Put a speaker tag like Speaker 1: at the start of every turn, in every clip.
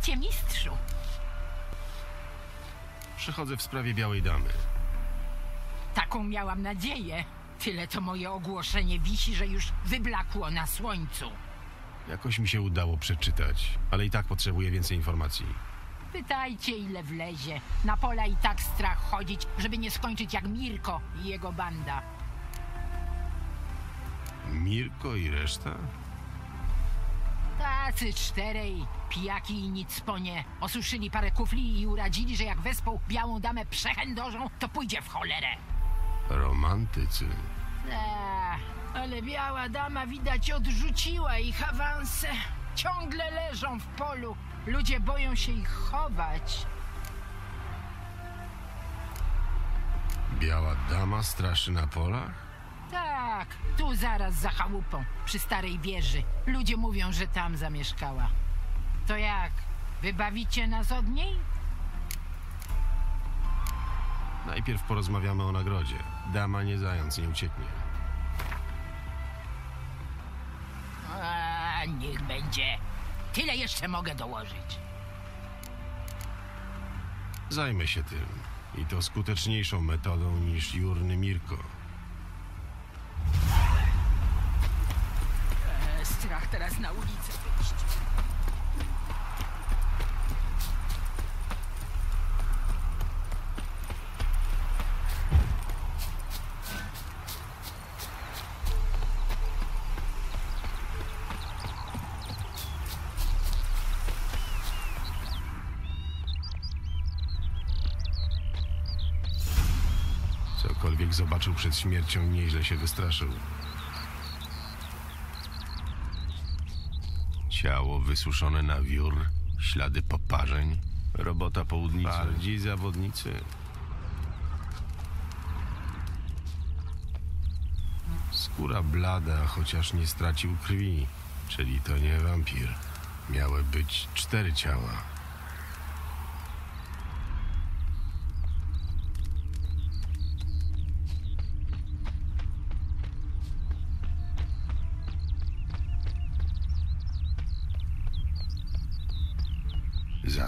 Speaker 1: Witajcie, mistrzu.
Speaker 2: Przychodzę w sprawie Białej Damy.
Speaker 1: Taką miałam nadzieję. Tyle to moje ogłoszenie wisi, że już wyblakło na słońcu.
Speaker 2: Jakoś mi się udało przeczytać, ale i tak potrzebuję więcej informacji.
Speaker 1: Pytajcie, ile wlezie. Na pola i tak strach chodzić, żeby nie skończyć jak Mirko i jego banda.
Speaker 2: Mirko i reszta?
Speaker 1: Tacy czterej, pijaki i nic po nie. Osuszyli parę kufli i uradzili, że jak wespą białą damę przechędożą, to pójdzie w cholerę.
Speaker 2: Romantycy.
Speaker 1: Eee, ale biała dama widać odrzuciła ich awanse. Ciągle leżą w polu. Ludzie boją się ich chować.
Speaker 2: Biała Dama straszy na polach?
Speaker 1: Tak, tu zaraz za chałupą, przy starej wieży. Ludzie mówią, że tam zamieszkała. To jak? Wybawicie nas od niej?
Speaker 2: Najpierw porozmawiamy o nagrodzie. Dama nie zając, nie ucieknie.
Speaker 1: A, niech będzie. Tyle jeszcze mogę dołożyć.
Speaker 2: Zajmę się tym. I to skuteczniejszą metodą niż Jurny Mirko.
Speaker 1: Na ulicę wyjść.
Speaker 2: Cokolwiek zobaczył przed śmiercią, nieźle się wystraszył. Ciało wysuszone na wiór, ślady poparzeń, robota południcy. Bardziej zawodnicy. Skóra blada, chociaż nie stracił krwi, czyli to nie wampir. Miały być cztery ciała.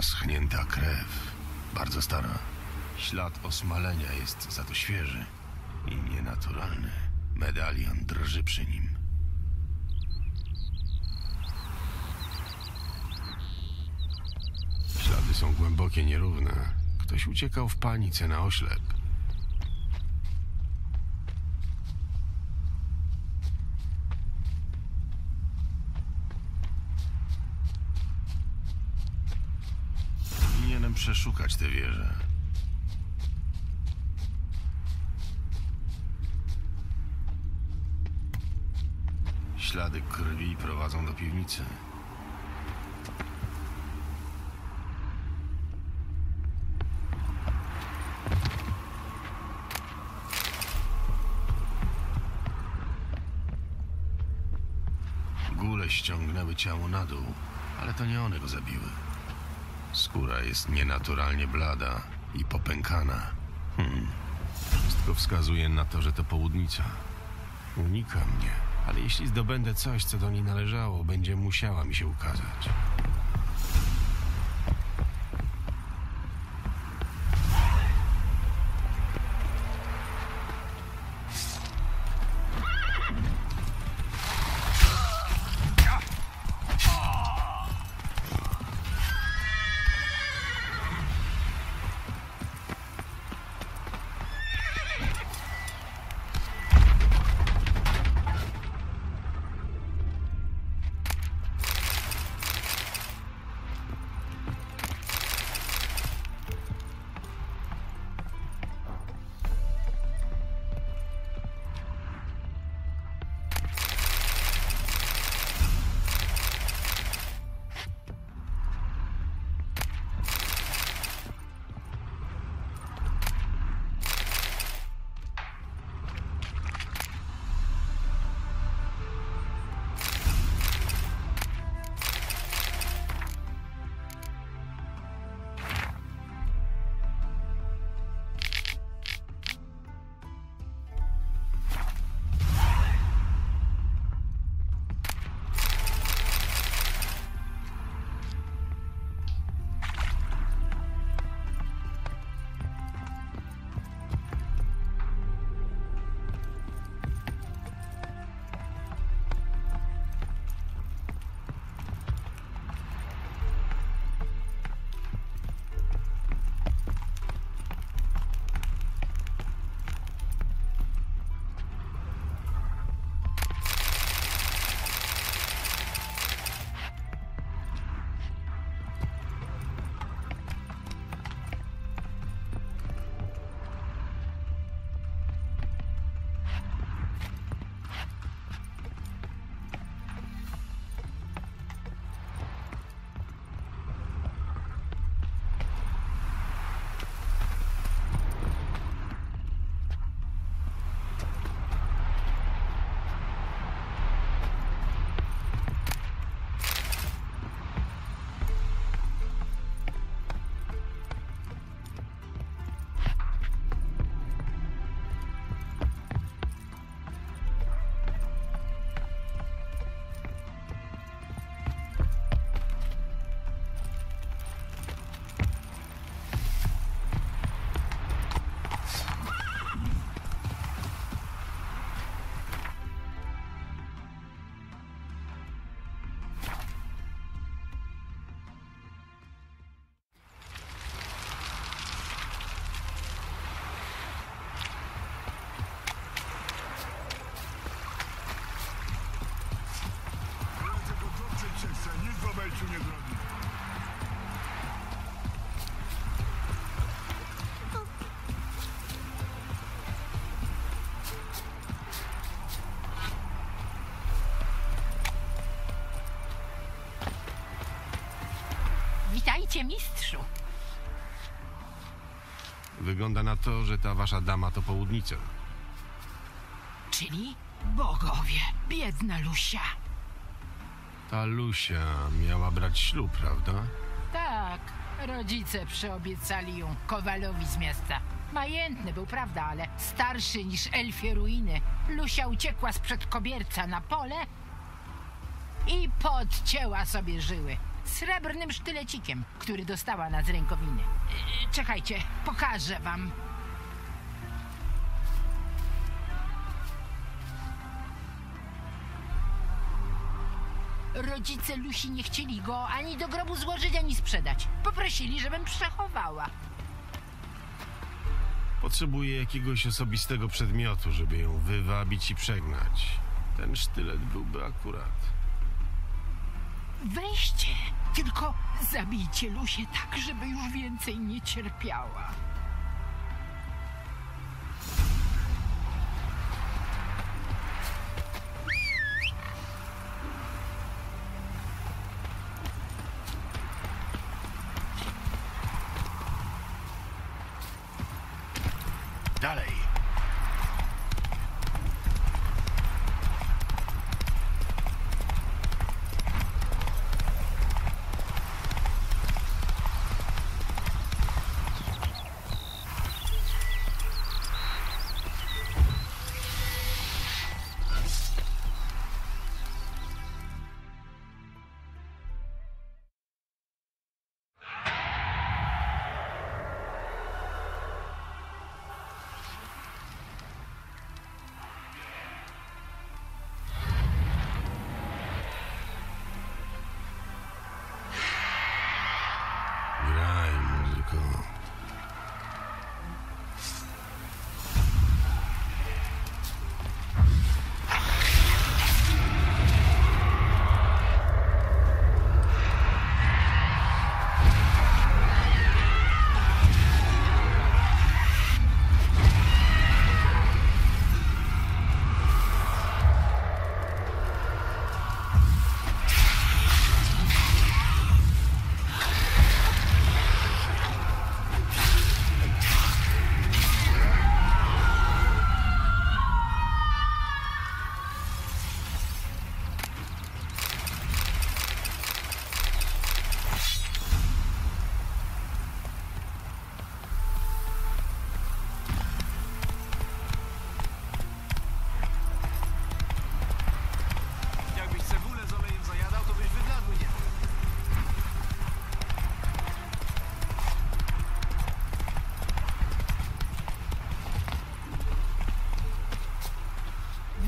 Speaker 2: Zaschnięta krew, bardzo stara. Ślad osmalenia jest za to świeży i nienaturalny. Medalion drży przy nim. Ślady są głębokie, nierówne. Ktoś uciekał w panice na oślep. Powinienem przeszukać tę wieżę. Ślady krwi prowadzą do piwnicy. Góle ściągnęły ciało na dół, ale to nie one go zabiły. Skóra jest nienaturalnie blada i popękana. Hmm. Wszystko wskazuje na to, że to południca. Unika mnie, ale jeśli zdobędę coś, co do niej należało, będzie musiała mi się ukazać.
Speaker 1: Witajcie, mistrzu.
Speaker 2: Wygląda na to, że ta wasza dama to południca.
Speaker 1: Czyli bogowie, biedna Lusia.
Speaker 2: Ta Lusia miała brać ślub, prawda?
Speaker 1: Tak, rodzice przyobiecali ją Kowalowi z miasta. Majętny był, prawda, ale starszy niż elfie ruiny. Lusia uciekła sprzed kobierca na pole i podcięła sobie żyły. Srebrnym sztylecikiem, który dostała na z rękowiny. Yy, Czekajcie, pokażę wam. Rodzice Lusi nie chcieli go ani do grobu złożyć, ani sprzedać. Poprosili, żebym przechowała.
Speaker 2: Potrzebuje jakiegoś osobistego przedmiotu, żeby ją wywabić i przegnać. Ten sztylet byłby akurat.
Speaker 1: Weźcie, tylko zabijcie Lusię tak, żeby już więcej nie cierpiała.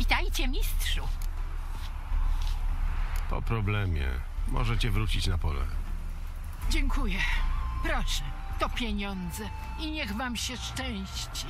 Speaker 1: Witajcie, mistrzu.
Speaker 2: Po problemie. Możecie wrócić na pole.
Speaker 1: Dziękuję. Proszę, to pieniądze i niech wam się szczęści.